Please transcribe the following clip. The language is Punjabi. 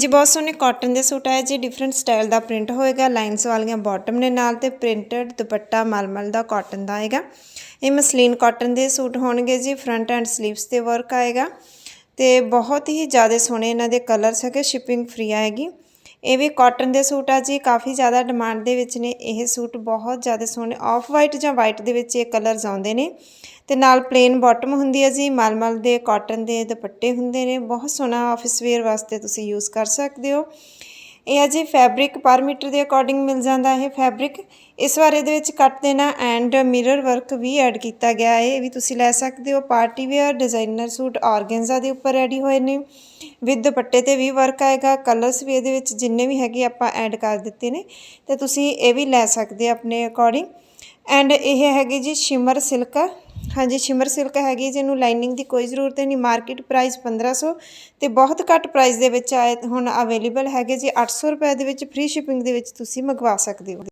ਜੀ ਬਹੁਤ ਸੋਹਣੇ ਕਾਟਨ ਦੇ ਸੂਟ ਆਏ ਜੀ ਡਿਫਰੈਂਟ ਸਟਾਈਲ ਦਾ ਪ੍ਰਿੰਟ ਹੋਏਗਾ ਲਾਈਨਸ ਵਾਲੀਆਂ ਬਾਟਮ ਨੇ ਨਾਲ ਤੇ ਪ੍ਰਿੰਟਡ ਦੁਪੱਟਾ ਮਲਮਲ ਦਾ ਕਾਟਨ ਦਾ ਆਏਗਾ। ਇਹ ਮਸਲੀਨ ਕਾਟਨ ਦੇ ਸੂਟ ਹੋਣਗੇ ਜੀ ਫਰੰਟ ਐਂਡ ਸਲੀਵਸ ਤੇ ਵਰਕ ਆਏਗਾ ਤੇ ਬਹੁਤ ਹੀ ਜ਼ਿਆਦਾ ਸੋਹਣੇ ਇਹਨਾਂ ਦੇ ਕਲਰਸ ਹੈਗੇ ਸ਼ਿਪਿੰਗ ਫ੍ਰੀ ਆਏਗੀ। ਇਹ ਵੀ ਕਾਟਨ ਦੇ ਸੂਟ ਆ ਜੀ, ਕਾਫੀ ਜ਼ਿਆਦਾ ਡਿਮਾਂਡ ਦੇ ਵਿੱਚ ਨੇ। ਇਹ ਸੂਟ ਬਹੁਤ ਜ਼ਿਆਦਾ ਸੋਹਣੇ ਆਫ ਵਾਈਟ ਜਾਂ ਵਾਈਟ ਦੇ ਵਿੱਚ ਇਹ ਕਲਰਸ ਆਉਂਦੇ ਨੇ। ਤੇ ਨਾਲ ਪਲੇਨ ਬਾਟਮ ਹੁੰਦੀ ਹੈ ਜੀ, ਮਲਮਲ ਦੇ ਕਾਟਨ ਦੇ ਦੁਪੱਟੇ ਹੁੰਦੇ ਨੇ। ਬਹੁਤ ਸੋਹਣਾ ਆਫਿਸ ਵੇਅਰ ਵਾਸਤੇ ਤੁਸੀਂ ਯੂਜ਼ ਕਰ ਸਕਦੇ ਹੋ। ਇਹ ਹੈ ਜੀ ਫੈਬਰਿਕ ਪਰ ਮੀਟਰ ਦੇ ਅਕੋਰਡਿੰਗ ਮਿਲ ਜਾਂਦਾ ਇਹ ਫੈਬਰਿਕ ਇਸ ਵਾਰ ਇਹਦੇ ਵਿੱਚ ਕੱਟ ਦੇਣਾ ਐਂਡ ਮਿਰਰ ਵਰਕ ਵੀ ਐਡ ਕੀਤਾ ਗਿਆ ਹੈ। ਇਹ ਵੀ ਤੁਸੀਂ ਲੈ ਸਕਦੇ ਹੋ। Party wear designer suit organza ਦੇ ਉੱਪਰ ਰੈਡੀ ਹੋਏ ਨੇ। ਵਿਦ ਦੁਪੱਟੇ ਤੇ ਵੀ ਵਰਕ ਆਏਗਾ। ਕਲਰਸ ਵੀ ਇਹਦੇ ਵਿੱਚ ਜਿੰਨੇ ਵੀ ਹੈਗੇ ਆਪਾਂ ਐਡ ਕਰ ਦਿੱਤੇ ਨੇ। ਤੇ ਤੁਸੀਂ ਇਹ ਵੀ ਲੈ ਸਕਦੇ ਆਪਣੇ ਅਕੋਰਡਿੰਗ ਐਂਡ ਇਹ ਹੈਗੀ ਜੀ ਸ਼ਿਮਰ ਸਿਲਕ ਹਾਂਜੀ, ਸ਼ਿਮਰ ਸਿਲਕ ਹੈਗੀ ਜਿਹਨੂੰ ਲਾਈਨਿੰਗ ਦੀ ਕੋਈ ਜ਼ਰੂਰਤ ਨਹੀਂ, ਮਾਰਕੀਟ ਪ੍ਰਾਈਸ 1500 ਤੇ ਬਹੁਤ ਘੱਟ ਪ੍ਰਾਈਸ ਦੇ ਵਿੱਚ ਆਏ, ਹੁਣ ਅਵੇਲੇਬਲ ਹੈਗੇ ਜੀ 800 ਰੁਪਏ ਦੇ ਵਿੱਚ ਫ੍ਰੀ ਸ਼ਿਪਿੰਗ ਦੇ ਵਿੱਚ ਤੁਸੀਂ ਮੰਗਵਾ ਸਕਦੇ ਹੋ।